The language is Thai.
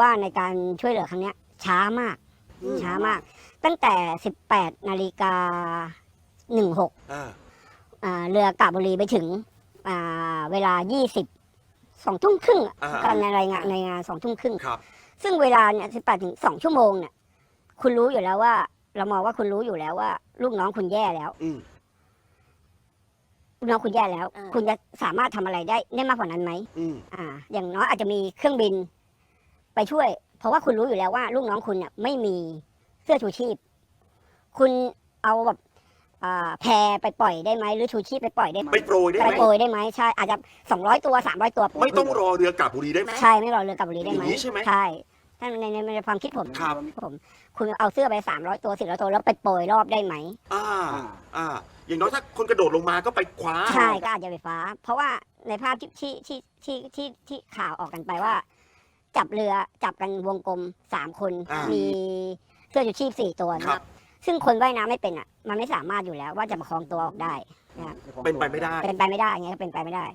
ว่าในการช่วยเหลือครั้งเนี้ยช้ามากอืมช้ามาก ตั้งแต่ 18นาฬิกา16อ่าอ่าเรือกาบบุรีไปถึงอ่าเวลา 20สองทุ่มครึ่งอะอ่าก็ในรายงานในงานสองทุ่มครึ่งครับซึ่งเวลาเนี่ย18ถึง2ชั่วโมงเนี่ยคุณรู้อยู่แล้วว่า เรามองว่าคุณรู้อยู่แล้วว่า ลูกน้องคุณแย่แล้วอืมลูกน้องคุณแย่แล้วอ่าคุณจะสามารถทำอะไรได้ได้มากกว่านั้นไหมอืมอ่า อย่างน้อยอาจจะมีเครื่องบิน ไปช่วย เพราะว่าคุณรู้อยู่แล้วว่าลูกน้องคุณเนี่ยไม่มีเสื้อชูชีพ คุณเอาแบบอ่าแพไปปล่อยได้ไหมหรือชูชีพไปปล่อยได้ไหมไปโปรยได้ไปไหมโปรยได้ไหมใช่อาจจะสองร้อยตัวสามร้อยตัว ไม่ต้องรอเรือกลับบุรีได้ไหมใช่ไม่รอเรือกลับบุรีได้ไหมอย่างนี้ใช่ไหมใช่ถ้าในในในความคิดผมครับผมคุณเอาเสื้อไปสามร้อยตัวสี่ร้อยตัวแล้วไปโปรยรอบได้ไหมอ่าอ่าอย่างน้อยถ้าคนกระโดดลงมาก็ไปคว้าใช่ก็อาจจะไฟฟ้า เพราะว่าในภาพที่ที่ที่ที่ที่ที่ข่าวออกกันไปว่า จับเรือจับกันวงกลมสามคน อ่ามี มีเสื้อชูชีพสี่ตัวครับซึ่งคนว่ายน้ำไม่เป็นอะ มันไม่สามารถอยู่แล้วว่าจะประคองตัวออกได้เป็นไปไม่ได้ เป็นไปไม่ได้ไงก็เป็นไปไม่ได้